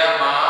amar.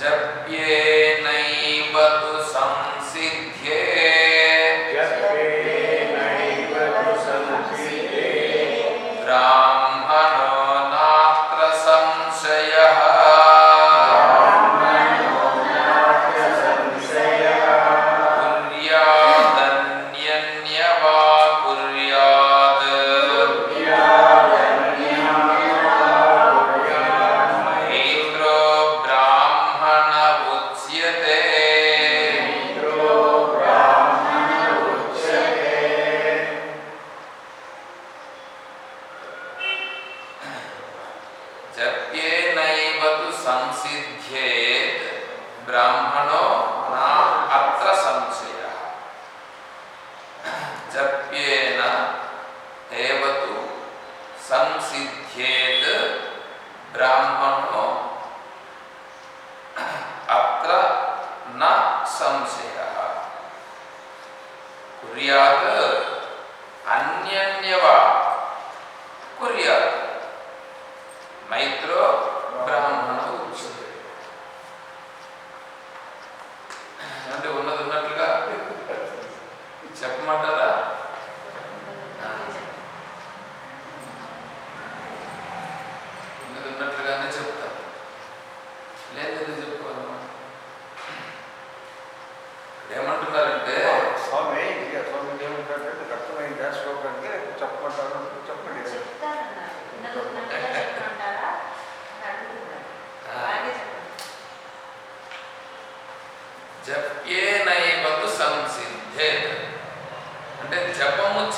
जप्ये खेद ब्राह्मणों अत्र न संशयः। कुर्यात् अन्यन्यवा। कुर्यात्। मैत्रो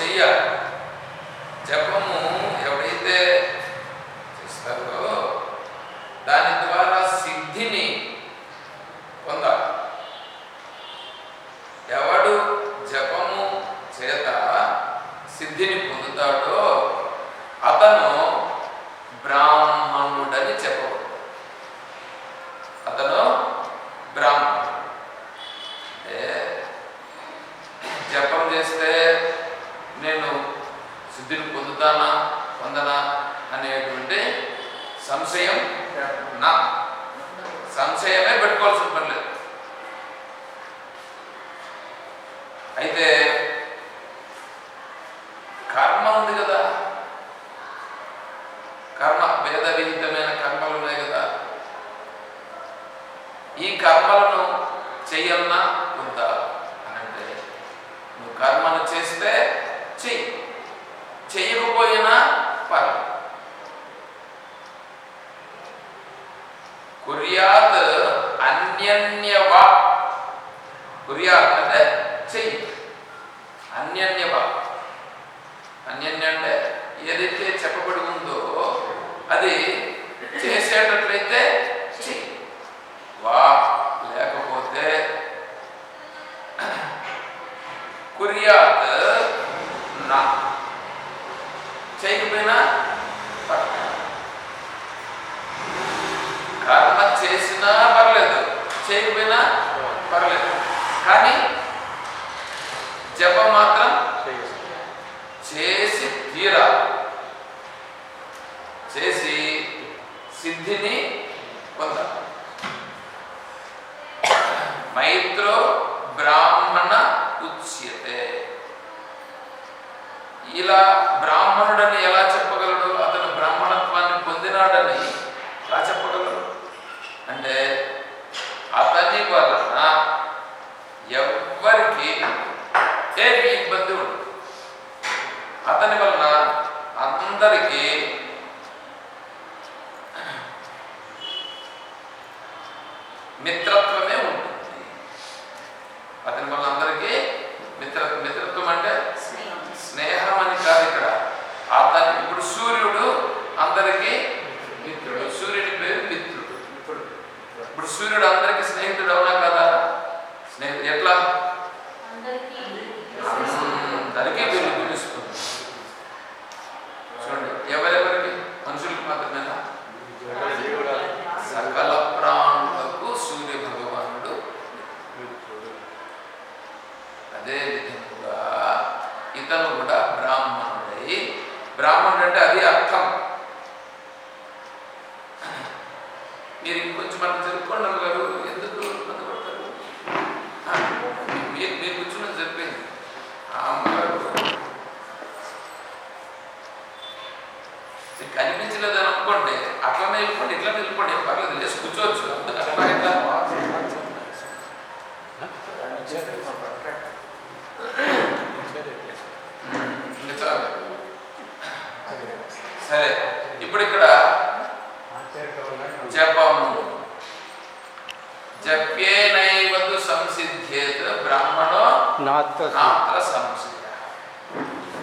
చెయ్యాలి. జపము పొందావు అని అంటే నువ్వు కర్మను చేస్తే చెయ్యి. చేయకపోయినా పర్లేదు. కుర్యాత్ అన్యన్యవా. కుర్యాత్ అంటే చెయ్యి. అన్యన్యవా. అన్యన్య అంటే ఏదైతే చెప్పబడి ఉందో అది చేసేటట్లయితే చెయ్యి. వా లేకపోతే కుర్యాత్ నా చేయకపోయినా కర్మ చేసినా పర్లేదు చేయకపోయినా పర్లేదు కానీ జపం మాత్రం చేసి తీరా చేసి సిద్ధిని పొందాలి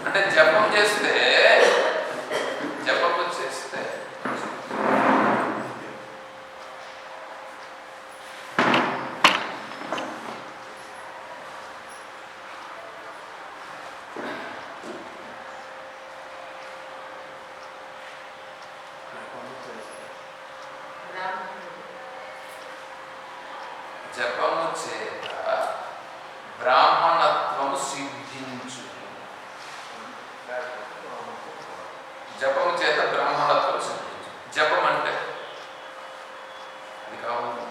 అంటే జపం చేస్తే జపము చేస్తే బ్రాహ్మణుడు జపము చేత బ్రాహ్మణత్వము సిద్ధించు జపము చేత బ్రాహ్మణత్వం సిద్ధించు జపం అంటే అది కావాలి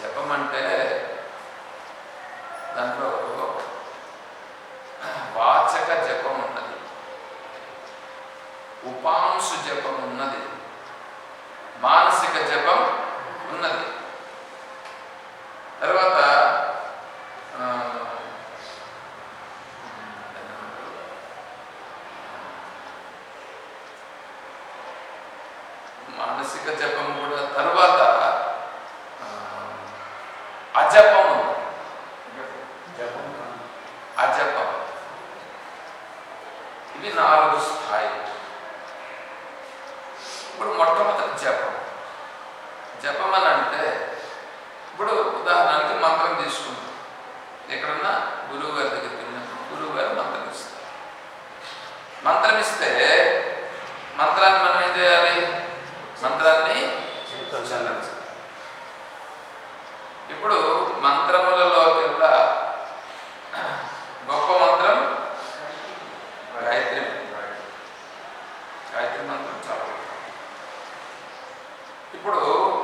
జపం అంటే దాంట్లో వాచక జపం ఉన్నది ఉపాంశు జపం ఉన్నది మానసిక జపం ఉన్నది తర్వాత ఆ, మానసిక జపం కూడా తర్వాత ఆ, అజపం ఉంది. అజపం ఇవి నాలుగు స్థాయిలు ఇప్పుడు మొట్టమొదటి జపం జపం అని అంటే ఇప్పుడు ఉదాహరణకి మంత్రం తీసుకుంటాం ఎక్కడన్నా గురువు గారి దగ్గరికి వెళ్ళినప్పుడు గురువు గారు మంత్రం ఇస్తారు మంత్రం ఇస్తే మంత్రాన్ని మనం ఏం చేయాలి మంత్రాన్ని చల్లార్చాలి. ఇప్పుడు మంత్రములలోకెల్లా గొప్ప మంత్రం గాయత్రి గాయత్రి మంత్రం చాలా గొప్ప. ఇప్పుడు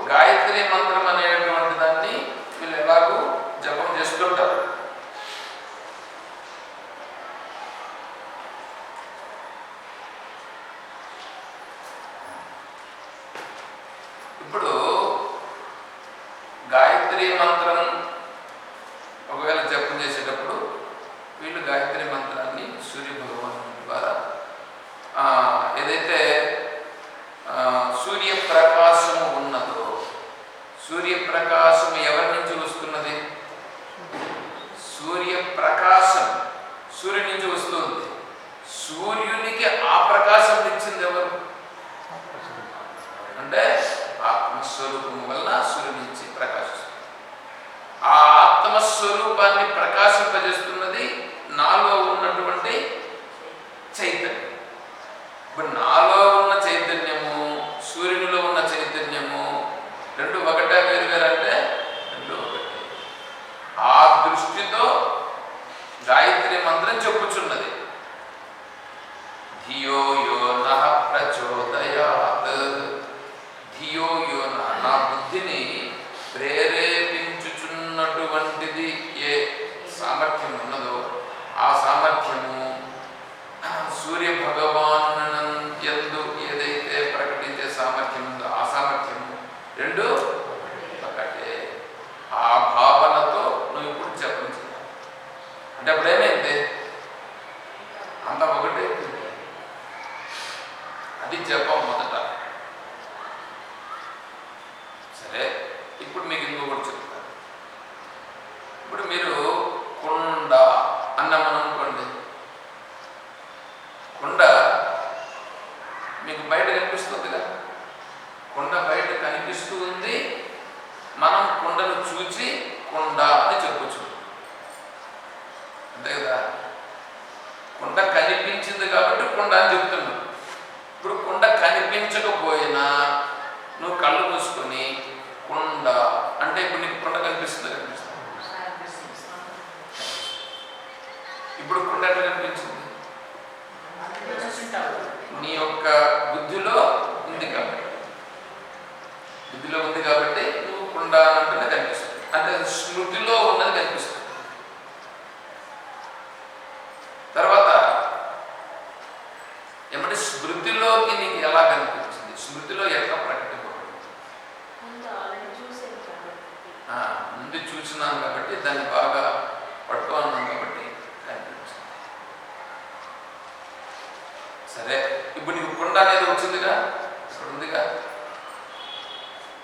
గాయత్రి మంత్రం అనే ఇప్పుడు నాలో ఉన్న చైతన్యము సూర్యునిలో ఉన్న చైతన్యము రెండు ఒకటే వేరు వేరు అంటే రెండు ఒకటే ఆ దృష్టితో గాయత్రి మంత్రం చెప్పుచున్నది ధియో యో నః ప్రచోదయాత్ ధియో యో నః నా బుద్ధిని ప్రేరేపించుచున్నటువంటిది ఏ సామర్థ్యం ఉన్నదో ఆ సామర్థ్యము సూర్య భగవాను ఎందు సరే ఇప్పుడు మీకు ఇంకొకటి చెప్తాను ఇప్పుడు మీరు కుండ అన్నామని అనుకోండి కుండ మీకు బయట కనిపిస్తుందిగా కుండ బయట కనిపిస్తూ ఉంది మనం కుండను చూచి కుండ అని చెప్పొచ్చు అంతే కదా కుండ కనిపించింది కాబట్టి కుండ అని చెప్తున్నాడు ఇప్పుడు కుండ కనిపించకపోయినా నువ్వు కళ్ళు మూసుకొని కుండ అంటే ఇప్పుడు నీకు కుండ కనిపిస్తుంది కనిపిస్తుంది ఇప్పుడు కుండ ఎట్లా కనిపించింది నీ యొక్క బుద్ధిలో ఉంది కాబట్టి బుద్ధిలో ఉంది కాబట్టి నువ్వు కుండ అంటేనే కనిపిస్తుంది అంటే స్మృతిలో ఉన్నది కనిపిస్తుంది తర్వాత ఏమంటే స్మృతిలోకి నీకు ఎలా కనిపించింది స్మృతిలో ఎట్లా ప్రకటింపబడింది ముందు ఆల్రెడీ చూసాను కాబట్టి ఆ, ముందు కాబట్టి దాన్ని బాగా పట్టుకున్నాం కాబట్టి కనిపించింది సరే ఇప్పుడు నీకు కుండ అనేది వచ్చిందిగా? ఇక్కడ ఉందిగా?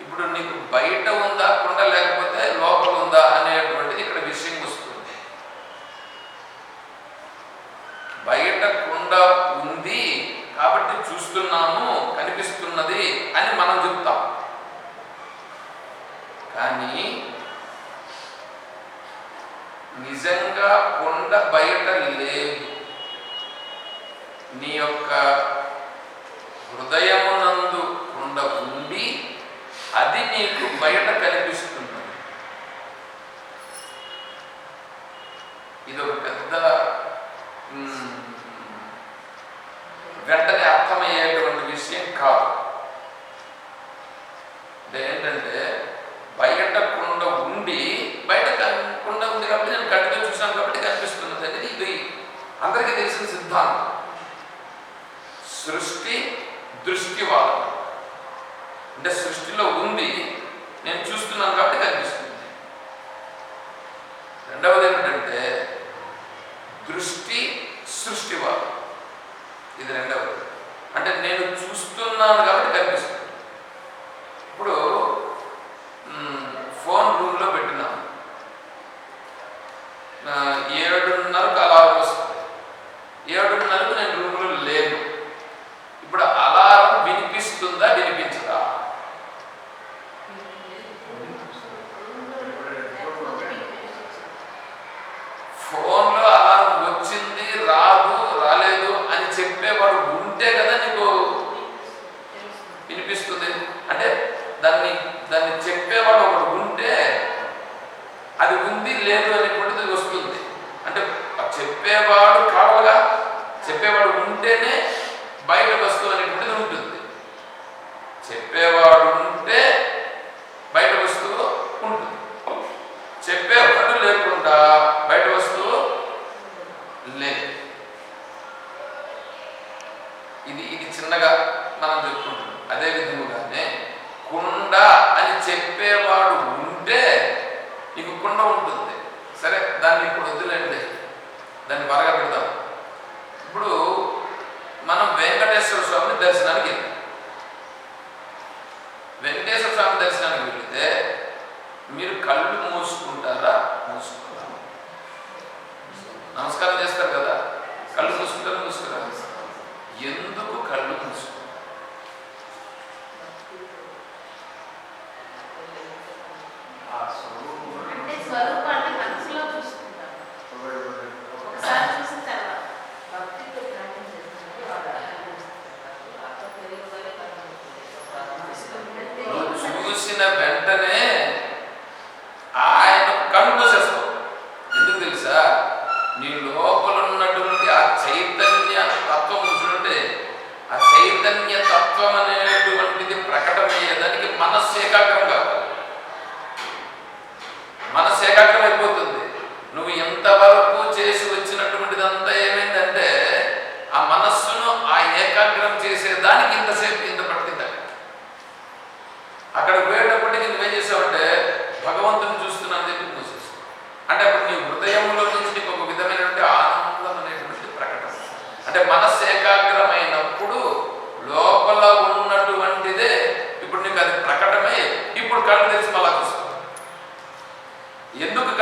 ఇప్పుడు నీకు బయట ఉందా కుండ లేకపోతే లోపల ఉందా అనేటువంటిది ఇక్కడ విషయం వస్తుంది. బయట కుండ ఉంది కాబట్టి చూస్తున్నాము కనిపిస్తున్నది అని మనం చెప్తాం. కానీ నిజంగా కొండ బయట లేదు. నీ యొక్క హృదయమునందు కొండ ఉండి అది నీకు బయట కనిపిస్తున్నది ఇది ఒక పెద్ద వెంటనే అర్థమయ్యేటువంటి విషయం కాదు. అంటే ఏంటంటే బయట కుండ ఉండి బయట కన్- కుండ ఉంది కాబట్టి నేను కంటితో చూసాను కాబట్టి కనిపిస్తున్నది అనేది ఇది అందరికీ తెలిసిన సిద్ధాంతం సృష్టి దృష్టివాదం అంటే సృష్టిలో ఉంది నేను చూస్తున్నాను కాబట్టి కనిపిస్తుంది రెండవది ఏమిటంటే దృష్టి సృష్టివాదం ఇది రెండవది అంటే నేను చూస్తున్నాను కాబట్టి కనిపిస్తుంది ఇప్పుడు మ్, ఫోన్ రూమ్లో పెట్టినా ఆ, ఏడున్నరకు అలారం వస్తుంది ఏడున్నరకు నేను రూమ్లో లేను ఇప్పుడు అలారం వినిపిస్తుందా వినిపించదా ఫోన్లో అలారం వచ్చింది రాదు రాలేదు అని చెప్పేవాడు ఉంటే కదా నీకు వినిపిస్తుంది? అంటే దాన్ని దాన్ని చెప్పేవాడు ఒకడు ఉంటే అది ఉంది లేదు అనేటువంటిది వస్తుంది. అంటే చెప్పేవాడు కావాలిగా చెప్పేవాడు ఉంటేనే బయట వస్తువు అనేటువంటిది ఉంటుంది. చెప్పేవాడు ఉంటే బయట వస్తువు ఉంటుంది చెప్పేవాడు లేకుండా బయట వస్తువు లేదు ఇది ఇది చిన్నగా మనం చెప్పుకుంటున్నాం. అదే విధముగానే కుండ అని చెప్పేవాడు ఉంటే నీకు కుండ ఉంటుంది. సరే దాన్ని ఇప్పుడు వద్దులేండి దాన్ని బాగా పెడతాం ఇప్పుడు మనం వెంకటేశ్వర స్వామిని దర్శనానికి వెళ్ళాం. వెంకటేశ్వర స్వామి దర్శనానికి వెళితే మీరు కళ్ళు మూసుకుంటారా? మూసుకుంటారా? నమస్కారం చేస్తారు కదా. కళ్ళు మూసుకుంటారా? మూసుకురా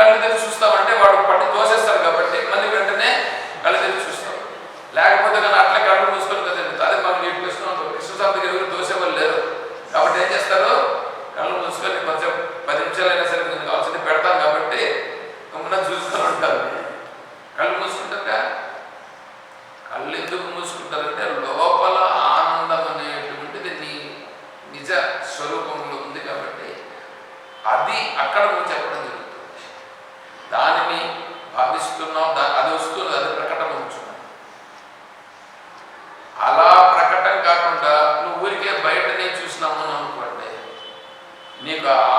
కళ్ళు తెరిచి చూస్తామంటే వాడు పట్టి దోసేస్తారు కాబట్టి మళ్ళీ వెంటనే కళ్ళు తెరిచి చూస్తాం. లేకపోతే నీకు ఆ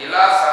E lá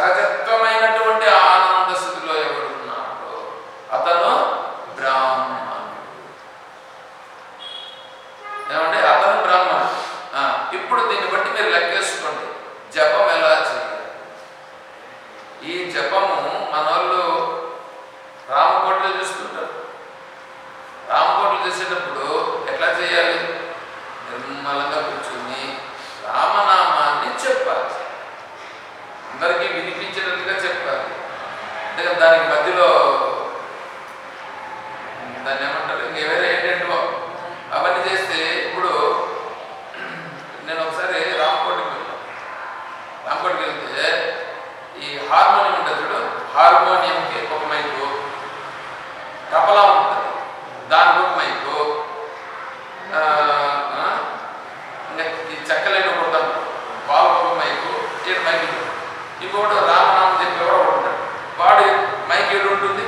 ఇంకొకటి రామనామం చెప్పేవాడు ఒకడు ఉంటాడు. వాడు మైక్ ఉంటుంది